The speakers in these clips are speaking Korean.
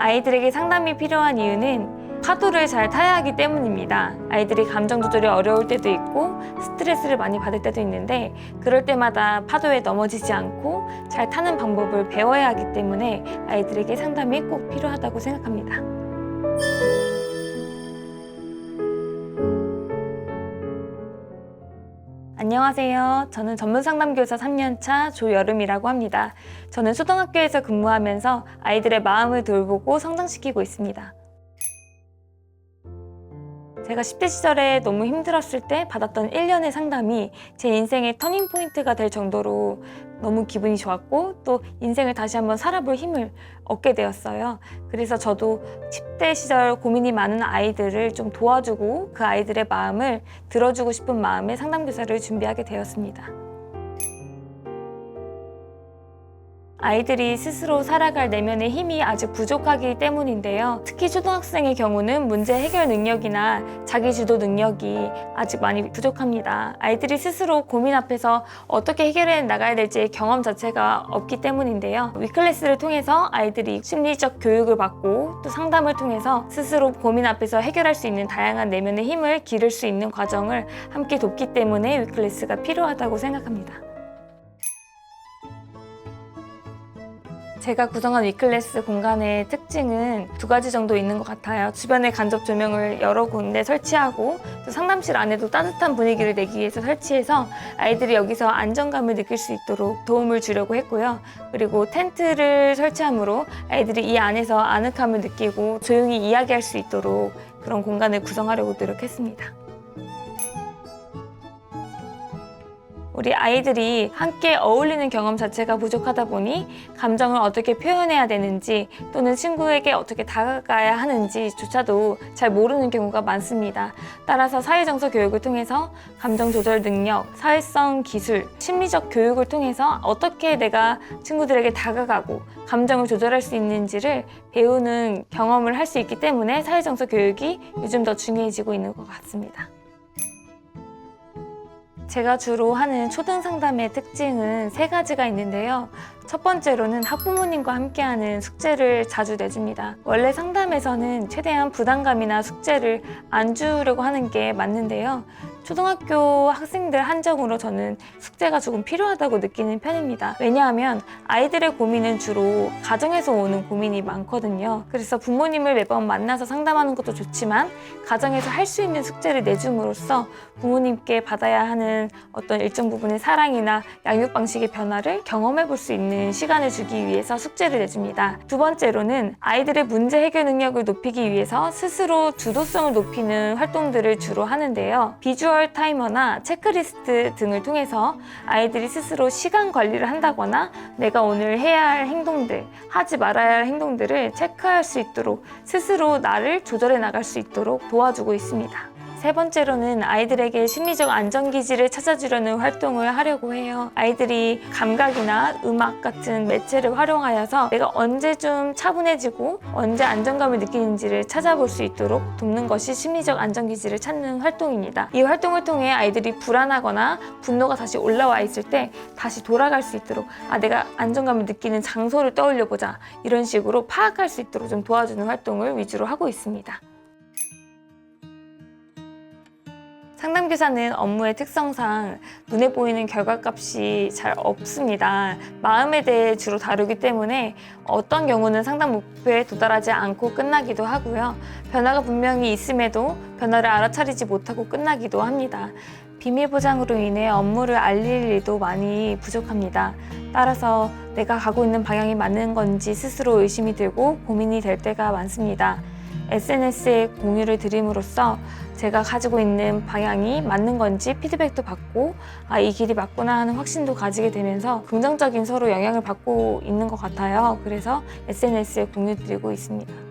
아이들에게 상담이 필요한 이유는 파도를 잘 타야 하기 때문입니다. 아이들이 감정 조절이 어려울 때도 있고 스트레스를 많이 받을 때도 있는데 그럴 때마다 파도에 넘어지지 않고 잘 타는 방법을 배워야 하기 때문에 아이들에게 상담이 꼭 필요하다고 생각합니다. 안녕하세요. 저는 전문 상담교사 3년차 조여름이라고 합니다. 저는 초등학교에서 근무하면서 아이들의 마음을 돌보고 성장시키고 있습니다. 제가 10대 시절에 너무 힘들었을 때 받았던 1년의 상담이 제 인생의 터닝 포인트가 될 정도로 너무 기분이 좋았고 또 인생을 다시 한번 살아볼 힘을 얻게 되었어요. 그래서 저도 10대 시절 고민이 많은 아이들을 좀 도와주고 그 아이들의 마음을 들어주고 싶은 마음에 상담교사를 준비하게 되었습니다. 아이들이 스스로 살아갈 내면의 힘이 아직 부족하기 때문인데요. 특히 초등학생의 경우는 문제 해결 능력이나 자기 주도 능력이 아직 많이 부족합니다. 아이들이 스스로 고민 앞에서 어떻게 해결해 나가야 될지 경험 자체가 없기 때문인데요. 위클래스를 통해서 아이들이 심리적 교육을 받고 또 상담을 통해서 스스로 고민 앞에서 해결할 수 있는 다양한 내면의 힘을 기를 수 있는 과정을 함께 돕기 때문에 위클래스가 필요하다고 생각합니다. 제가 구성한 위클래스 공간의 특징은 두 가지 정도 있는 것 같아요. 주변에 간접 조명을 여러 군데 설치하고 또 상담실 안에도 따뜻한 분위기를 내기 위해서 설치해서 아이들이 여기서 안정감을 느낄 수 있도록 도움을 주려고 했고요. 그리고 텐트를 설치함으로 아이들이 이 안에서 아늑함을 느끼고 조용히 이야기할 수 있도록 그런 공간을 구성하려고 노력했습니다. 우리 아이들이 함께 어울리는 경험 자체가 부족하다 보니 감정을 어떻게 표현해야 되는지 또는 친구에게 어떻게 다가가야 하는지조차도 잘 모르는 경우가 많습니다. 따라서 사회정서 교육을 통해서 감정 조절 능력, 사회성 기술, 심리적 교육을 통해서 어떻게 내가 친구들에게 다가가고 감정을 조절할 수 있는지를 배우는 경험을 할 수 있기 때문에 사회정서 교육이 요즘 더 중요해지고 있는 것 같습니다. 제가 주로 하는 초등 상담의 특징은 세 가지가 있는데요. 첫 번째로는 학부모님과 함께하는 숙제를 자주 내줍니다. 원래 상담에서는 최대한 부담감이나 숙제를 안 주려고 하는 게 맞는데요. 초등학교 학생들 한정으로 저는 숙제가 조금 필요하다고 느끼는 편입니다. 왜냐하면 아이들의 고민은 주로 가정에서 오는 고민이 많거든요. 그래서 부모님을 매번 만나서 상담하는 것도 좋지만 가정에서 할 수 있는 숙제를 내줌으로써 부모님께 받아야 하는 어떤 일정 부분의 사랑이나 양육 방식의 변화를 경험해 볼 수 있는 시간을 주기 위해서 숙제를 내줍니다. 두 번째로는 아이들의 문제 해결 능력을 높이기 위해서 스스로 주도성을 높이는 활동들을 주로 하는데요. 비주얼 타이머나 체크리스트 등을 통해서 아이들이 스스로 시간 관리를 한다거나 내가 오늘 해야 할 행동들, 하지 말아야 할 행동들을 체크할 수 있도록 스스로 나를 조절해 나갈 수 있도록 도와주고 있습니다. 세 번째로는 아이들에게 심리적 안정기지를 찾아주려는 활동을 하려고 해요. 아이들이 감각이나 음악 같은 매체를 활용하여서 내가 언제 좀 차분해지고 언제 안정감을 느끼는지를 찾아볼 수 있도록 돕는 것이 심리적 안정기지를 찾는 활동입니다. 이 활동을 통해 아이들이 불안하거나 분노가 다시 올라와 있을 때 다시 돌아갈 수 있도록 아, 내가 안정감을 느끼는 장소를 떠올려 보자. 이런 식으로 파악할 수 있도록 좀 도와주는 활동을 위주로 하고 있습니다. 상담교사는 업무의 특성상 눈에 보이는 결과값이 잘 없습니다. 마음에 대해 주로 다루기 때문에 어떤 경우는 상담 목표에 도달하지 않고 끝나기도 하고요. 변화가 분명히 있음에도 변화를 알아차리지 못하고 끝나기도 합니다. 비밀 보장으로 인해 업무를 알릴 일도 많이 부족합니다. 따라서 내가 가고 있는 방향이 맞는 건지 스스로 의심이 들고 고민이 될 때가 많습니다. SNS에 공유를 드림으로써 제가 가지고 있는 방향이 맞는 건지 피드백도 받고 아, 이 길이 맞구나 하는 확신도 가지게 되면서 긍정적인 서로 영향을 받고 있는 것 같아요. 그래서 SNS에 공유 드리고 있습니다.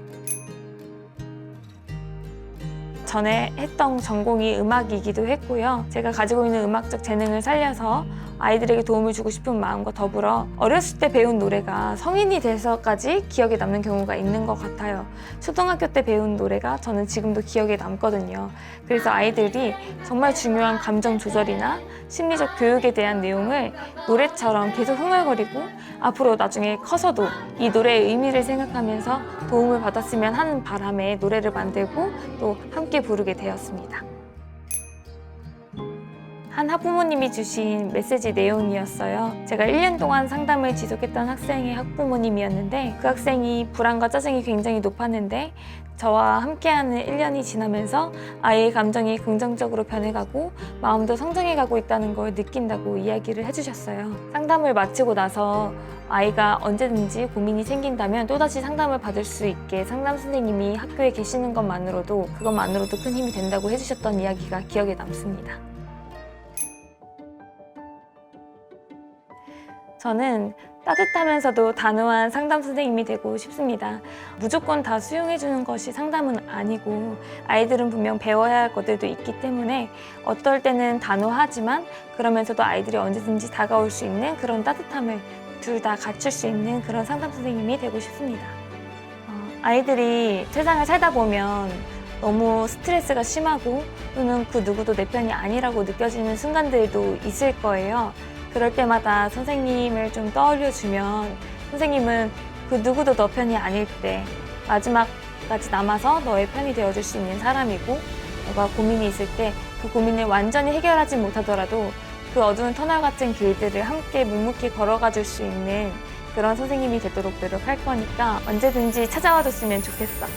전에 했던 전공이 음악이기도 했고요. 제가 가지고 있는 음악적 재능을 살려서 아이들에게 도움을 주고 싶은 마음과 더불어 어렸을 때 배운 노래가 성인이 돼서까지 기억에 남는 경우가 있는 것 같아요. 초등학교 때 배운 노래가 저는 지금도 기억에 남거든요. 그래서 아이들이 정말 중요한 감정 조절이나 심리적 교육에 대한 내용을 노래처럼 계속 흥얼거리고 앞으로 나중에 커서도 이 노래의 의미를 생각하면서 도움을 받았으면 하는 바람에 노래를 만들고 또 함께 부르게 되었습니다. 한 학부모님이 주신 메시지 내용이었어요. 제가 1년 동안 상담을 지속했던 학생의 학부모님이었는데 그 학생이 불안과 짜증이 굉장히 높았는데 저와 함께하는 1년이 지나면서 아이의 감정이 긍정적으로 변해가고 마음도 성장해가고 있다는 걸 느낀다고 이야기를 해주셨어요. 상담을 마치고 나서 아이가 언제든지 고민이 생긴다면 또다시 상담을 받을 수 있게 상담 선생님이 학교에 계시는 것만으로도 그것만으로도 큰 힘이 된다고 해주셨던 이야기가 기억에 남습니다. 저는 따뜻하면서도 단호한 상담 선생님이 되고 싶습니다. 무조건 다 수용해주는 것이 상담은 아니고 아이들은 분명 배워야 할 것들도 있기 때문에 어떨 때는 단호하지만 그러면서도 아이들이 언제든지 다가올 수 있는 그런 따뜻함을 둘 다 갖출 수 있는 그런 상담 선생님이 되고 싶습니다. 어, 아이들이 세상을 살다 보면 너무 스트레스가 심하고 또는 그 누구도 내 편이 아니라고 느껴지는 순간들도 있을 거예요. 그럴 때마다 선생님을 좀 떠올려주면 선생님은 그 누구도 너 편이 아닐 때 마지막까지 남아서 너의 편이 되어줄 수 있는 사람이고 너가 고민이 있을 때 그 고민을 완전히 해결하지 못하더라도 그 어두운 터널 같은 길들을 함께 묵묵히 걸어가 줄 수 있는 그런 선생님이 되도록 노력할 거니까 언제든지 찾아와 줬으면 좋겠어.